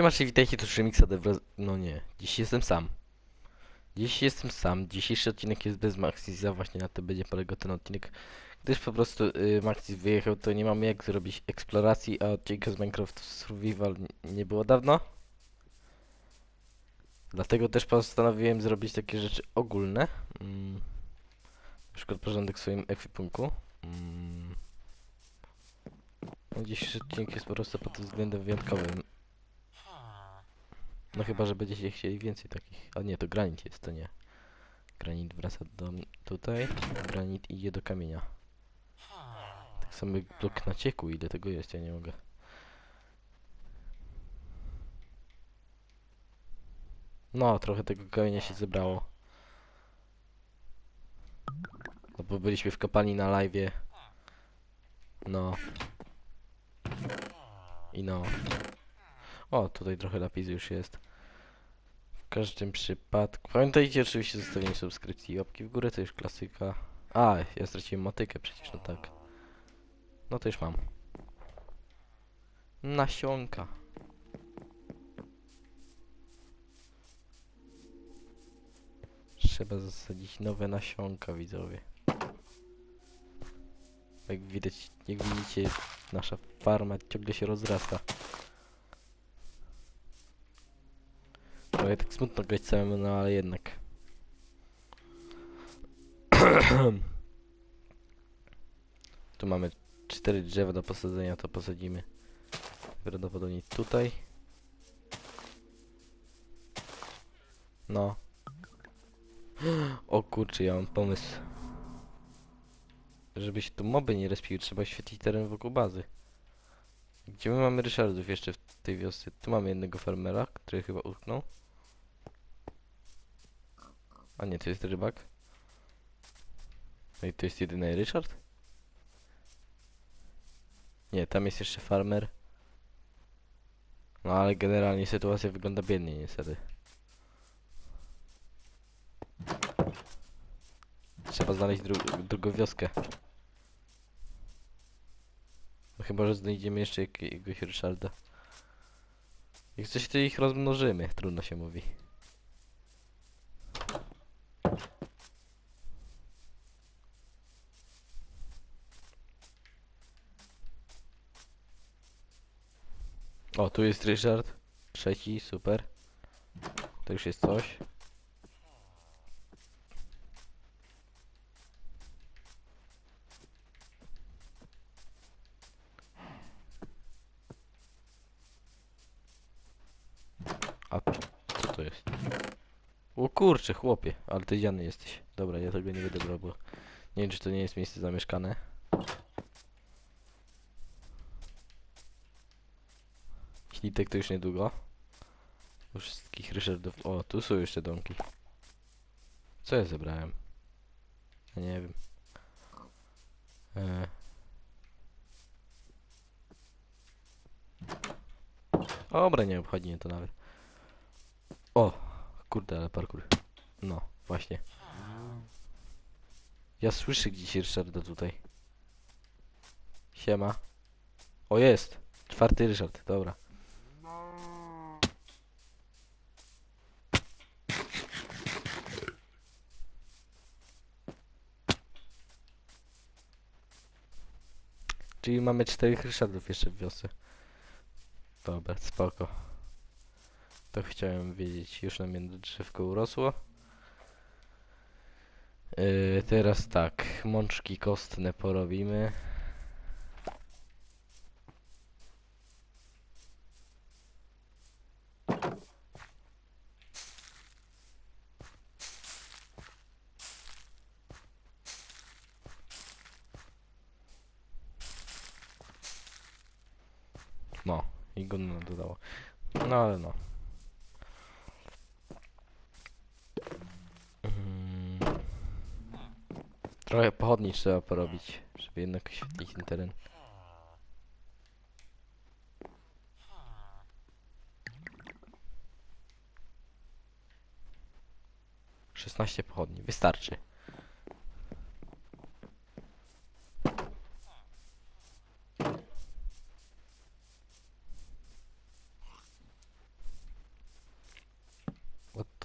Siema, czy witajcie, to Remixa Devra... No nie, dziś jestem sam. Dziś jestem sam, dzisiejszy odcinek jest bez Maxiza, właśnie na to będzie polegał ten odcinek. Gdyż po prostu y, Maxis wyjechał, to nie mamy jak zrobić eksploracji, a odcinka z Minecraft Survival nie było dawno. Dlatego też postanowiłem zrobić takie rzeczy ogólne. Mm. Na przykład porządek w swoim ekwipunku. Mm. No, Dzisiejszy odcinek jest po prostu pod względem wyjątkowym. No chyba, że będziecie chcieli więcej takich. A nie, to granit jest, to nie. Granit wraca do tutaj, granit idzie do kamienia. Tak samo blok nacieku, ile tego jest, ja nie mogę. No, trochę tego kamienia się zebrało. No bo byliśmy w kopalni na live'ie. No. I no. O, tutaj trochę lapisu już jest. W każdym przypadku. Pamiętajcie oczywiście o zostawieniu subskrypcji i łapki w górę, to już klasyka. A, ja straciłem motykę przecież, no tak. No to już mam. Nasionka. Trzeba zasadzić nowe nasionka, widzowie. Jak widać, jak widzicie, nasza farma ciągle się rozrasta. Trochę tak smutno grać samemu, no ale jednak. tu mamy cztery drzewa do posadzenia, to posadzimy. Prawdopodobnie tutaj. No. O kurczę, ja mam pomysł. Żeby się tu moby nie respiły, trzeba świetlić teren wokół bazy. Gdzie my mamy Ryszardów jeszcze w tej wiosce? Tu mamy jednego farmera, który chyba utknął. A nie, to jest rybak. No i to jest jedyny Ryszard? Nie, tam jest jeszcze farmer. No ale generalnie sytuacja wygląda biednie niestety. Trzeba znaleźć dru drugą wioskę. No chyba, że znajdziemy jeszcze jakiegoś Ryszarda. Jak coś to ich rozmnożymy, trudno się mówi. O, tu jest Ryszard. Trzeci, super. To już jest coś. A co to jest? O kurczę, chłopie, ale ty dziany jesteś. Dobra, ja tego nie będę brał, bo nie wiem, czy to nie jest miejsce zamieszkane. Ślitek to już niedługo. U wszystkich Ryszardów. O, tu są jeszcze domki. Co ja zebrałem? Ja nie wiem. E. Dobra, nie obchodzi mnie to nawet. O! Kurde, ale parkour. No, właśnie. Ja słyszę gdzieś Ryszarda tutaj. Siema. O, jest! Czwarty Ryszard, dobra. Czyli mamy czterech Ryszardów jeszcze w wiosce. Dobra, spoko. To chciałem wiedzieć. Już nam jedno drzewko urosło. Yy, teraz tak, mączki kostne porobimy. No, i go nam dodało. No ale no. Mm. Trochę pochodni trzeba porobić, żeby jednak oświetlić ten teren. Szesnaście pochodni, wystarczy.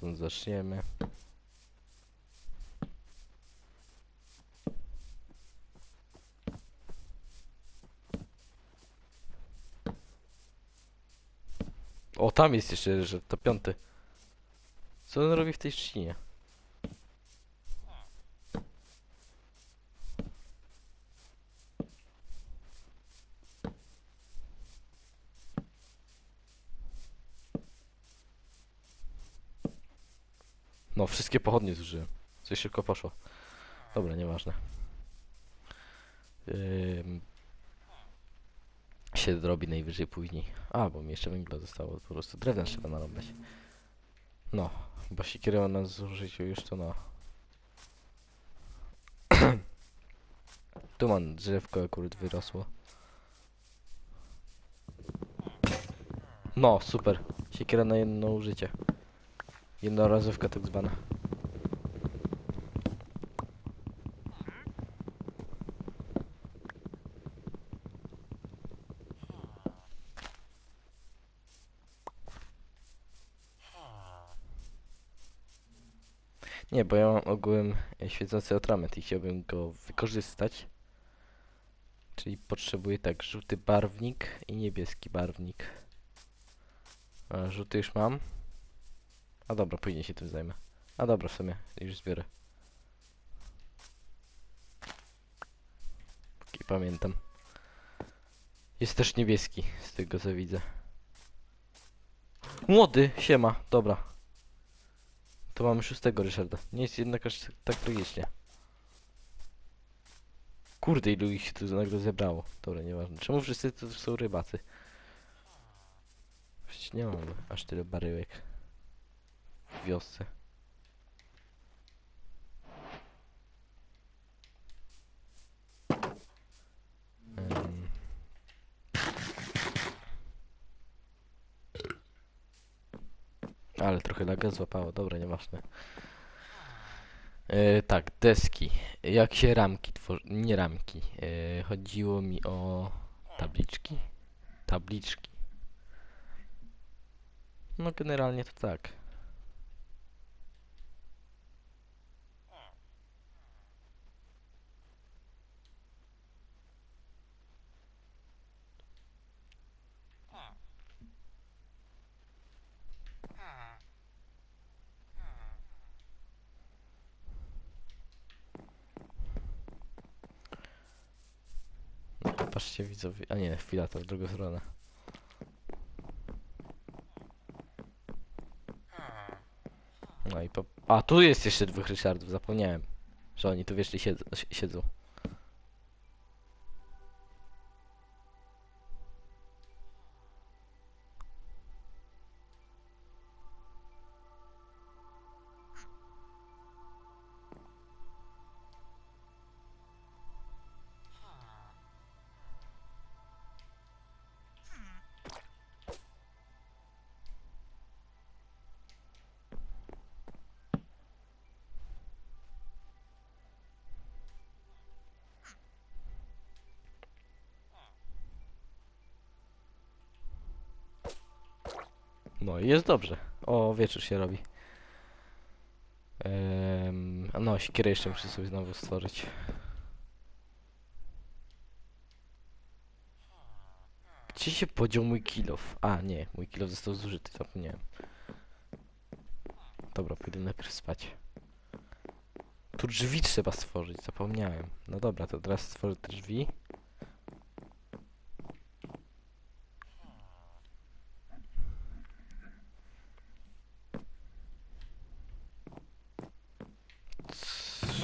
Stąd zaczniemy. Tam jest jeszcze, że to piąty. Co on robi w tej trzcinie? No, wszystkie pochodnie zużyłem. Coś szybko poszło. Dobra, nieważne. Ym... Się zrobi najwyżej później. A, bo mi jeszcze węgla zostało. Po prostu drewna trzeba narobić. No, bo siekierę na zużyciu już to no. tu mam drzewko akurat wyrosło. No, super. Siekiera na jedno użycie. Jednorazówka tak zwana. Nie, bo ja mam ogółem świecący atrament i chciałbym go wykorzystać. Czyli potrzebuję tak, żółty barwnik i niebieski barwnik. A, żółty już mam. A dobra, później się tym zajmę. A dobra, w sumie już zbiorę. Póki pamiętam. Jest też niebieski, z tego co widzę. Młody, siema, dobra. To mamy szóstego Ryszarda. Nie jest jednak aż tak tragicznie. Kurde, ilu ich się tu nagle zebrało. Dobra, nieważne. Czemu wszyscy to są rybacy? Przecież nie mam aż tyle baryłek w wiosce. Trochę laga złapało, dobra, nieważne. E, tak, deski. Jak się ramki tworzy... Nie ramki. E, chodziło mi o tabliczki. Tabliczki. No generalnie to tak. No, patrzcie widzowie. A nie, chwila, to w drugą stronę. No i po... A, tu jest jeszcze dwóch Ryszardów, zapomniałem. Że oni tu wieszli siedzą. siedzą. No i jest dobrze. O, wieczór się robi. Ehm, no, siekierę jeszcze muszę sobie znowu stworzyć. Gdzie się podział mój kilof? A, nie, mój kilof został zużyty, zapomniałem. Dobra, pójdę najpierw spać. Tu drzwi trzeba stworzyć, zapomniałem. No dobra, to teraz stworzę te drzwi.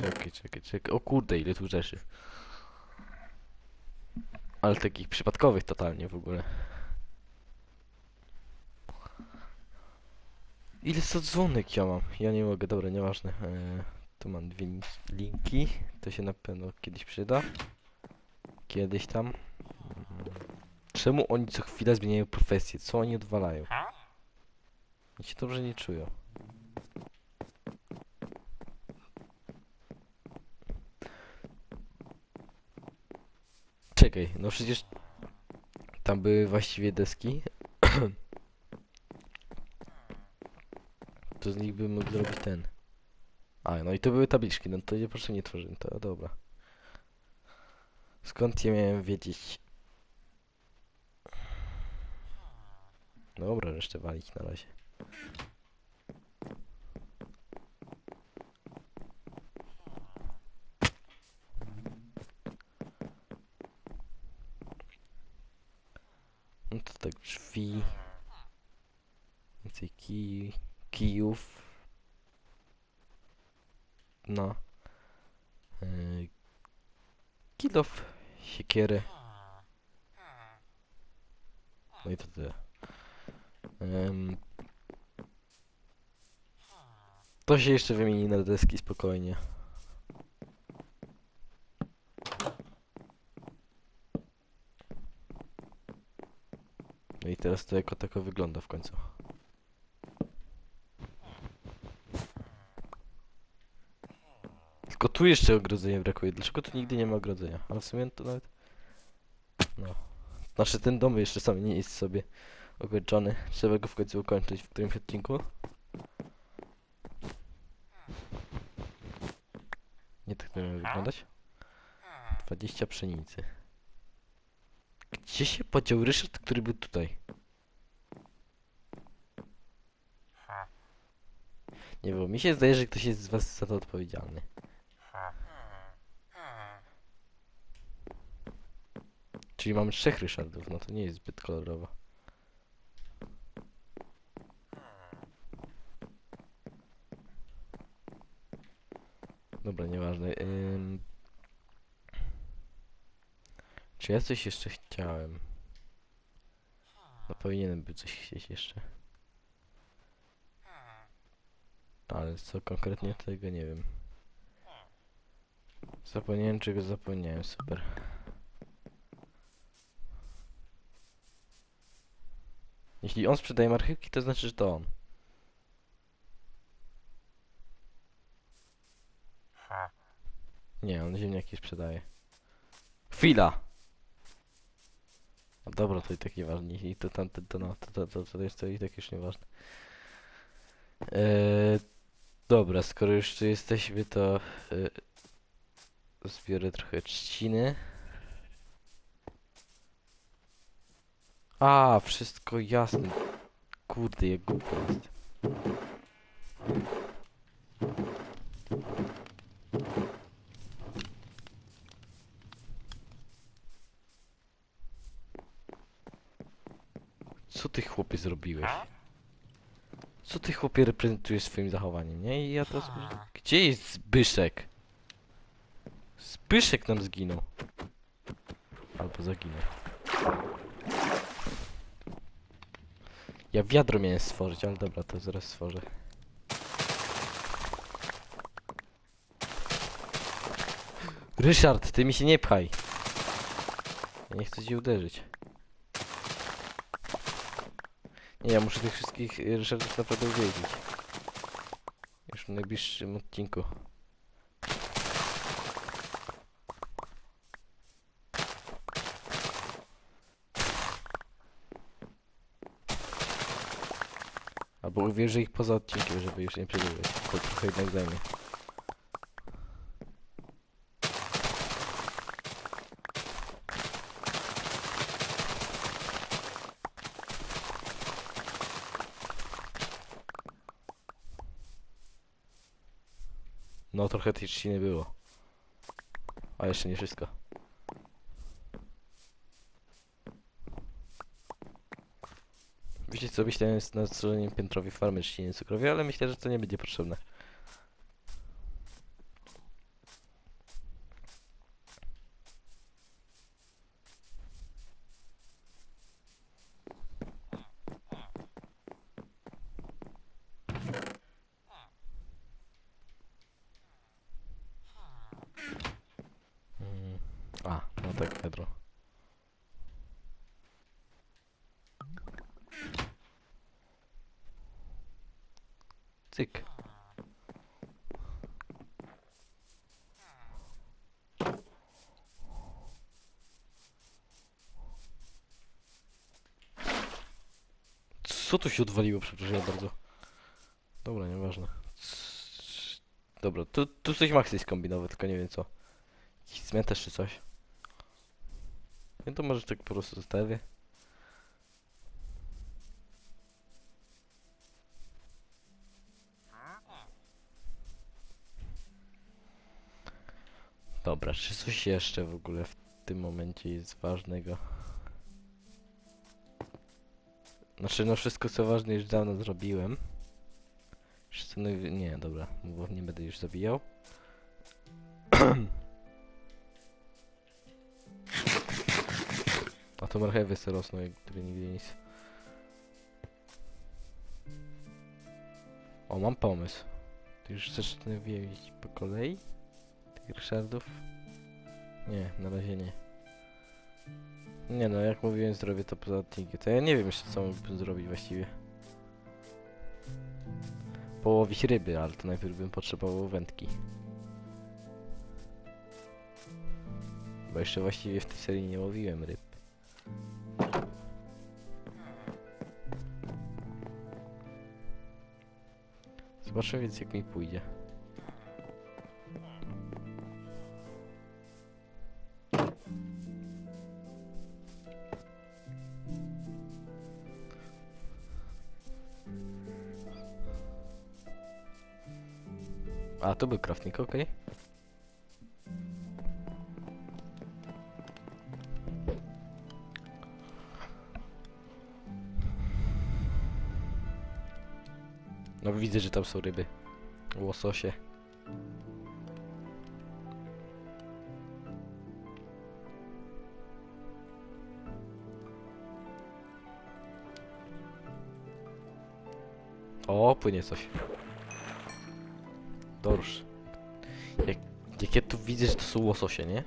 Czekaj, czekaj, czekaj. O kurde, ile tu rzeczy. Ale takich przypadkowych totalnie w ogóle. Ile to dzwonek ja mam? Ja nie mogę, dobra, nieważne. Eee, tu mam dwie lin- linki. To się na pewno kiedyś przyda. Kiedyś tam. Czemu oni co chwilę zmieniają profesję? Co oni odwalają? Oni się dobrze nie czują. Czekaj, no przecież tam były właściwie deski. To z nich bym mógł zrobić ten. A, no i to były tabliczki, no to nie proszę nie tworzyć, to dobra. Skąd ja miałem wiedzieć? Dobra, resztę walić na razie. No to tak drzwi. Więcej kij, kijów. No. Yy, kilof, siekiery. No i to tyle. To się jeszcze wymieni na deski spokojnie. No i teraz to jako tako wygląda w końcu. Tylko tu jeszcze ogrodzenia brakuje. Dlaczego tu nigdy nie ma ogrodzenia? Ale w sumie to nawet... No. Znaczy ten dom jeszcze sam nie jest sobie ukończony. Trzeba go w końcu ukończyć w którymś odcinku. Nie tak to miało wyglądać. 20 pszenicy. Gdzie się podział Ryszard, który był tutaj? Nie wiem, mi się zdaje, że ktoś jest z was za to odpowiedzialny. Czyli mamy trzech Ryszardów, no to nie jest zbyt kolorowo. Dobra, nieważne. Ym... Czy ja coś jeszcze chciałem? No powinienem by coś chcieć jeszcze. Ale co konkretnie tego nie wiem. Zapomniałem czego zapomniałem, super. Jeśli on sprzedaje marchewki, to znaczy, że to on. Nie, on ziemniaki sprzedaje. Chwila! Dobra, to i tak nieważne. I to tamte, to no, to, to, to, to jest to i tak już nieważne. Eee, dobra, skoro już tu jesteśmy, to e, zbiorę trochę trzciny. A, wszystko jasne. Kurde, jak głupio jest. Chłopie zrobiłeś? Co ty chłopie reprezentujesz swoim zachowaniem, nie? I ja teraz... Gdzie jest Zbyszek? Zbyszek nam zginął. Albo zaginął. Ja wiadro miałem stworzyć, ale dobra, to zaraz stworzę. Ryszard, ty mi się nie pchaj. Ja nie chcę ci uderzyć. Nie, ja muszę tych wszystkich y, Ryszardów naprawdę uwiedzieć. Już w najbliższym odcinku. Albo uwierzę ich poza odcinkiem, żeby już nie przedłużać. To trochę jednak zajmie. Trochę tej trzciny było. A jeszcze nie wszystko. Wiecie co, myślałem nad stworzeniem piętrowej farmy trzciny cukrowej, ale myślę, że to nie będzie potrzebne. Mm, A, no tak, Pedro. Cyk. Co tu się odwaliło, przepraszam bardzo. Dobra, nieważne. Dobra, tu, tu coś Maxi skombinował, tylko nie wiem co. Jakiś cmentarz czy coś. No to może tak po prostu zostawię. Dobra, czy coś jeszcze w ogóle w tym momencie jest ważnego? Znaczy, no wszystko co ważne już dawno zrobiłem. Wszystko, no, nie, dobra, bo nie będę już zabijał. A to marchewy se rosną, gdyby nigdy nic. O, mam pomysł. Ty już chcesz wiedzieć po kolei? Tych Ryszardów? Nie, na razie nie. Nie no, jak mówiłem, zrobię to odcinkiem. To ja nie wiem jeszcze co mógłbym zrobić właściwie. Połowić ryby, ale to najpierw bym potrzebował wędki. Bo jeszcze właściwie w tej serii nie łowiłem ryb. Zobaczę więc jak mi pójdzie. A, to był crafting, okej. No widzę, że tam są ryby. Łososie. O, płynie coś. Dorsz. Jak, jak ja tu widzę, że to są łososie, nie?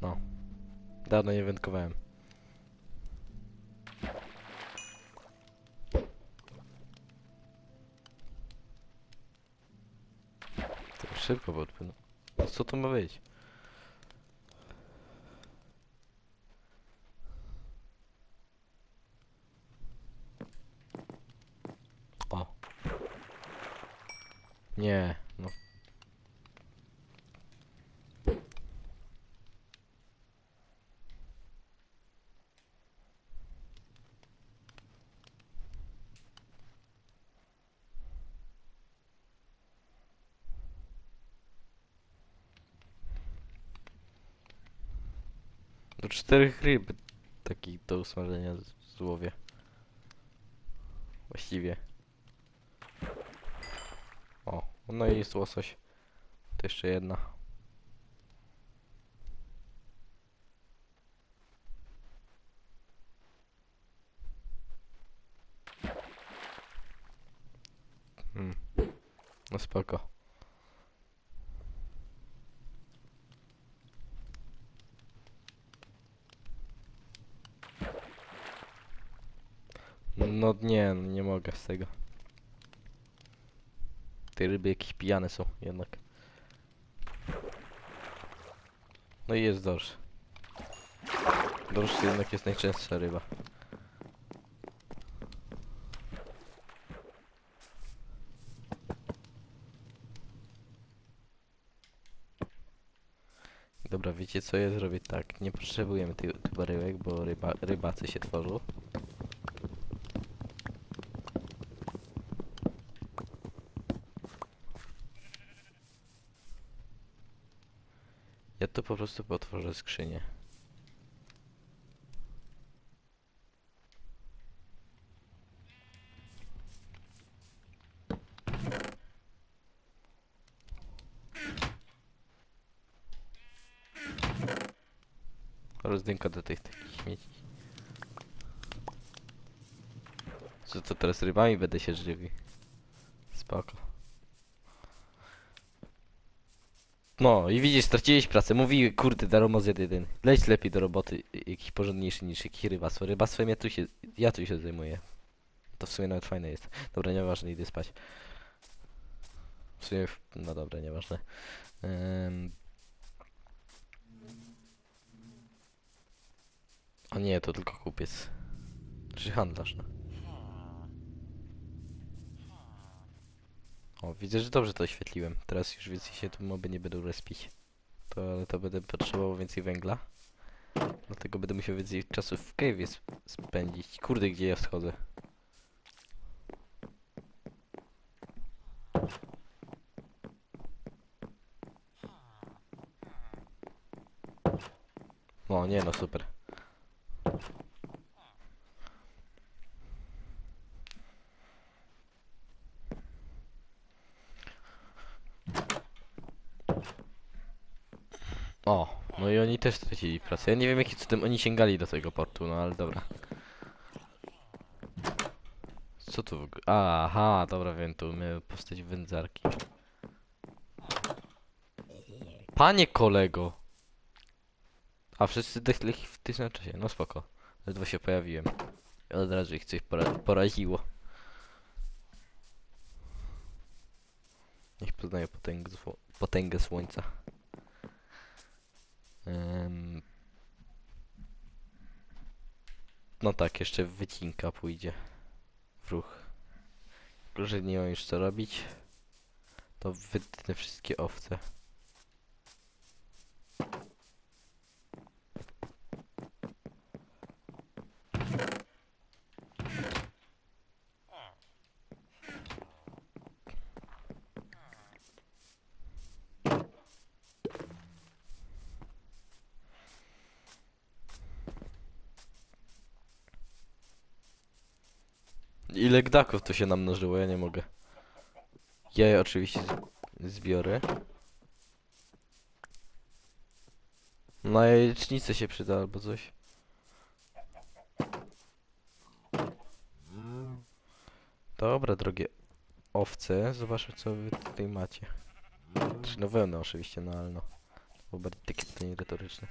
No. Dawno nie wędkowałem. Szybko podpłynął. Co to ma być? O. Nie, no. Do czterech ryb takich do usmażenia z- złowię. Właściwie. No i jest łosoś. To jeszcze jedna. Hmm. No spoko. No nie, no nie mogę z tego. Te ryby jakieś pijane są jednak. No i jest dorsz. Dorsz jednak jest najczęstsza ryba. Dobra, wiecie co ja zrobię tak, nie potrzebujemy tych chyba rybek, bo ryba, rybacy się tworzą. Tu po prostu potworzę skrzynię. Rozdynka do tych takich śmieci. Co to teraz rybami będę się żywił? Spoko. No i widzisz, straciłeś pracę. Mówi, kurde, daromo z jeden. Leć lepiej do roboty y, jakiś porządniejszy niż jakiś rybactwo. Rybactwem ja tu się, ja tu się zajmuję. To w sumie nawet fajne jest. Dobra, nieważne, idę spać. W sumie, no dobra, nieważne. Um... O nie, to tylko kupiec. Czy handlarz, no. O, widzę, że dobrze to oświetliłem. Teraz już więcej się tu moby nie będą respić. To, ale to będę potrzebował więcej węgla. Dlatego będę musiał więcej czasu w cave'ie sp- spędzić. Kurde, gdzie ja wschodzę? O, nie no, super. O, no i oni też stracili pracę. Ja nie wiem jakim cudem oni sięgali do tego portu, no ale dobra. Co tu w ogóle? Aha, dobra, wiem, tu miałem postać wędzarki. Panie kolego! A wszyscy dechli w tym samym czasie, no spoko. Ledwo się pojawiłem. I Od razu ich coś pora poraziło. Niech poznają potęgę, potęgę słońca. No tak, jeszcze wycinka pójdzie w ruch. Że nie mam już co robić, to wytnę wszystkie owce. Ile gdaków tu się namnożyło, ja nie mogę. Ja je oczywiście zbiorę. Na jajecznicę się przyda albo coś. Dobra, drogie owce, zobaczmy co wy tutaj macie. Czy no wełnę oczywiście, no ale no. Było bardziej takie pytanie retoryczne.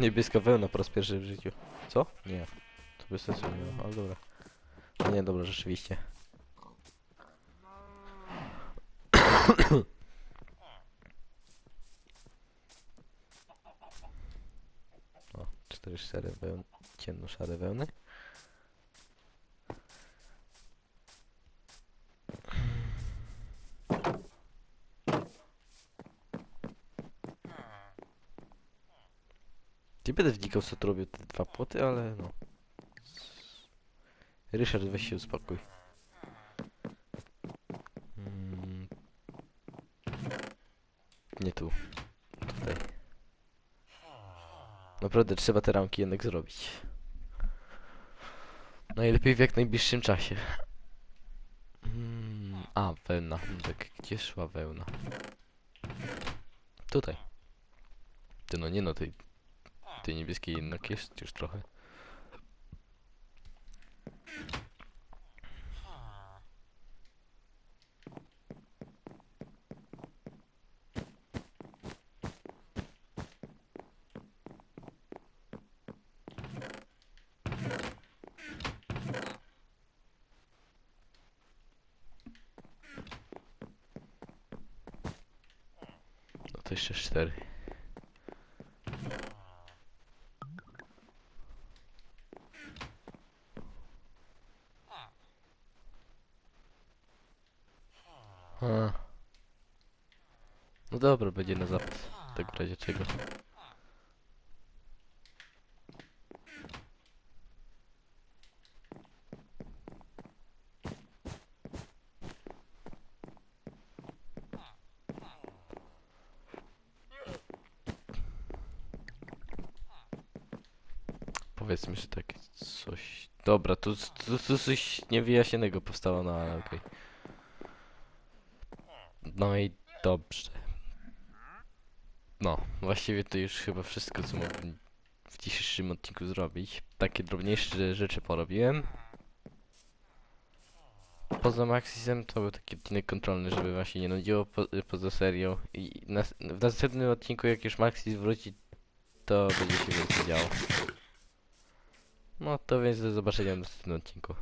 Niebieska wełna po raz pierwszy w życiu. Co? Nie. To bez sensu nie ale dobra. No nie, dobra, rzeczywiście. O, cztery szare wełny, ciemno-szare wełny. Będę wnikał co tu te dwa płoty, ale no. Ryszard, weź się uspokój. Mm. Nie tu. Tutaj. Naprawdę trzeba te ramki jednak zrobić. Najlepiej w jak najbliższym czasie. Mm. A, wełna. Tak, gdzie szła wełna? Tutaj. Ty no nie no, tej, tej niebieskiej jednak jest już trochę. No jeszcze cztery. A. No dobra, będzie na zapas. Tak w razie czego. Powiedzmy, że takie coś... Dobra, tu, tu, tu coś niewyjaśnionego powstało, no ale okej. No i dobrze. Właściwie to już chyba wszystko, co mogłem w dzisiejszym odcinku zrobić. Takie drobniejsze rzeczy porobiłem. Poza Maxisem to był taki odcinek kontrolny, żeby właśnie nie nudziło po, poza serią. I nas, w następnym odcinku, jak już Maxis wróci, to będzie się więcej działo. No to więc do zobaczenia w następnym odcinku.